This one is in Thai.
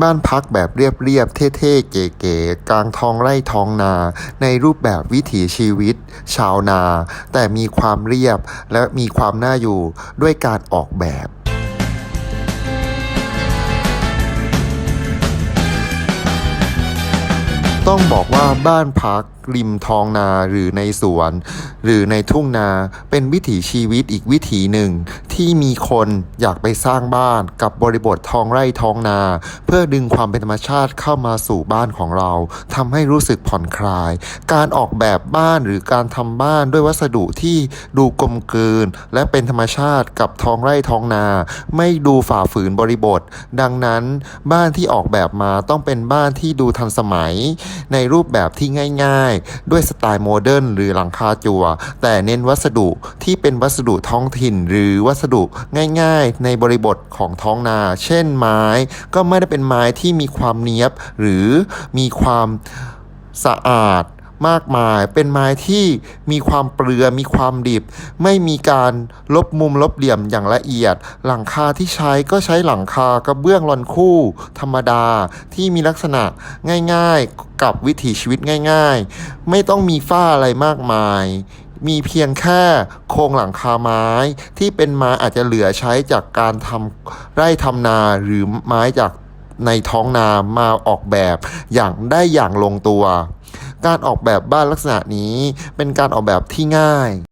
บ้านพักแบบเรียบๆ เท่ๆ เก๋ๆ กลางท้องไร่ท้องนา ในรูปแบบวิถีชีวิต ชาวนา แต่มีความเรียบและมีความน่าอยู่ด้วยการออกแบบ ต้องบอกว่าบ้านพักริมทองนาหรือในสวน หรือในทุ่งนาเป็นวิถีชีวิตอีกวิถีหนึ่ง ที่มีคนอยากไปสร้างบ้านกับบริบททองไร่ทองนา เพื่อดึงความเป็นธรรมชาติเข้ามาสู่บ้านของเราทำให้รู้สึกผ่อนคลาย การออกแบบบ้านหรือการทำบ้านด้วยวัสดุที่ดูกลมกลืน และเป็นธรรมชาติกับทองไร่ทองนา ไม่ดูฝ่าฝืนบริบท ดังนั้น บ้านที่ออกแบบมาต้องเป็นบ้านที่ดูทันสมัยในรูปแบบที่ง่ายๆ ด้วยสไตล์โมเดิร์นหรือหลังคาจัวแต่เน้นวัสดุที่เป็นวัสดุท้องถิ่น หรือวัสดุง่ายๆ ในบริบทของท้องนา เช่นไม้ ก็ไม่ได้เป็นไม้ที่มีความเนี้ยบ หรือมีความสะอาด มากมาย เป็นไม้ที่มีความเปลือยมีความดิบ ไม่มีการลบมุมลบเหลี่ยมอย่างละเอียด หลังคาที่ใช้ก็ใช้หลังคากระเบื้องรอนคู่ ธรรมดาที่มีลักษณะง่ายๆ กับวิถีชีวิตง่าย ๆ ไม่ต้องมีฝ้าอะไรมากมายมีเพียงแค่โครงหลังคาไม้ ที่เป็นไม้อาจจะเหลือใช้จากการทำไร่ทำนาหรือไม้จากในท้องนามาออกแบบอย่างได้อย่างลงตัว การออกแบบบ้านลักษณะนี้เป็นการออกแบบที่ง่าย